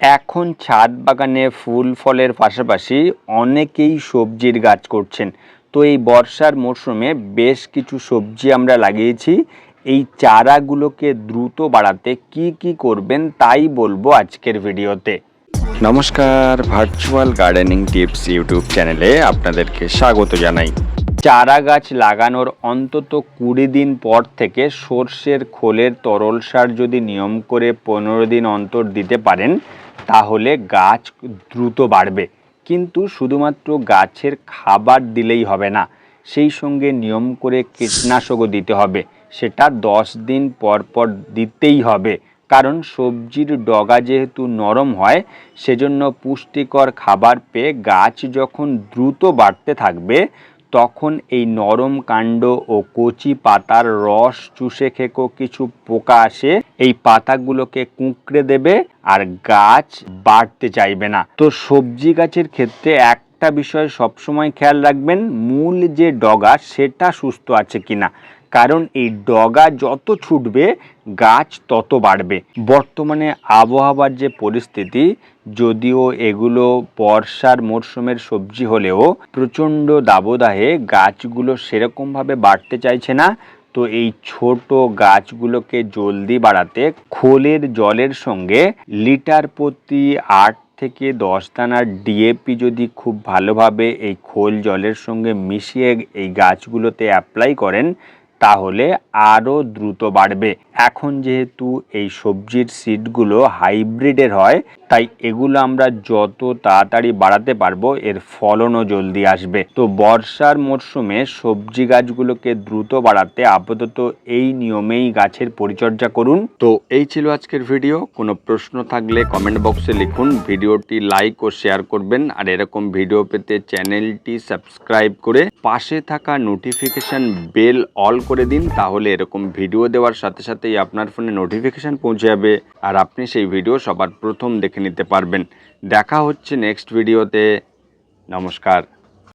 এখন ছাদ বাগানে ফুল ফলের পাশাপাশি অনেকেই সবজির গাছ করছেন। তো এই বর্ষার মরশুমে বেশ কিছু সবজি আমরা লাগিয়েছি। এই চারাগুলোকে দ্রুত বাড়াতে কি কি করবেন তাই বলব আজকের ভিডিওতে। নমস্কার, ভার্চুয়াল গার্ডেনিং টিপস ইউটিউব চ্যানেলে আপনাদেরকে স্বাগত জানাই। চারা গাছ লাগানোর অন্তত কুড়ি দিন পর থেকে সর্ষের খোলের তরল সার যদি নিয়ম করে পনেরো দিন অন্তর দিতে পারেন, তাহলে গাছ দ্রুত বাড়বে। কিন্তু শুধুমাত্র গাছের খাবার দিলেই হবে না, সেই সঙ্গে নিয়ম করে কীটনাশকও দিতে হবে। সেটা দশ দিন পর পর দিতেই হবে, কারণ সবজির ডগা যেহেতু নরম হয়, সেজন্য পুষ্টিকর খাবার পেয়ে গাছ যখন দ্রুত বাড়তে থাকবে তখন এই নরম কাণ্ড ও কচি পাতার রস চুষে খেকো কিছু পোকা আসে, এই পাতাগুলোকে কুঁকড়ে দেবে আর গাছ বাড়তে চাইবে না। তো সবজি গাছের ক্ষেত্রে একটা বিষয় সবসময় খেয়াল রাখবেন, মূল যে ডগা সেটা সুস্থ আছে কিনা। কারণ এই ডগা যত ছুটবে, গাছ তত বাড়বে। বর্তমানে আবহাওয়ার যে পরিস্থিতি, যদিও এগুলো বর্ষার মরশুমের সবজি হলেও প্রচণ্ড দাবদাহে গাছগুলো সেরকমভাবে বাড়তে চাইছে না। তো এই ছোট গাছগুলোকে জলদি বাড়াতে খোলের জলের সঙ্গে লিটার প্রতি আট থেকে দশ দানার ডিএপি যদি খুব ভালোভাবে এই খোল জলের সঙ্গে মিশিয়ে এই গাছগুলোতে অ্যাপ্লাই করেন তাহলে আরও দ্রুত বাড়বে। এখন যেহেতু এই সবজির সিডগুলো হাইব্রিডের হয়, তাই এগুলো আমরা যত তাড়াতাড়ি বাড়াতে পারব, এর ফলনও জলদি আসবে। তো বর্ষার মরশুমে সবজি গাছগুলোকে দ্রুত বাড়াতে আপাতত এই নিয়মেই গাছের পরিচর্যা করুন। তো এই ছিল আজকের ভিডিও কোনো প্রশ্ন থাকলে কমেন্ট বক্সে লিখুন। ভিডিওটি লাইক ও শেয়ার করবেন। আর এরকম ভিডিও পেতে চ্যানেলটি সাবস্ক্রাইব করে পাশে থাকা নোটিফিকেশন বেল অল করে দিন, তাহলে এরকম ভিডিও দেওয়ার সাথে সাথেই আপনার ফোনে নোটিফিকেশান পৌঁছে যাবে আর আপনি সেই ভিডিও সবার প্রথম দেখে নিতে পারবেন। দেখা হচ্ছে নেক্সট ভিডিওতে নমস্কার।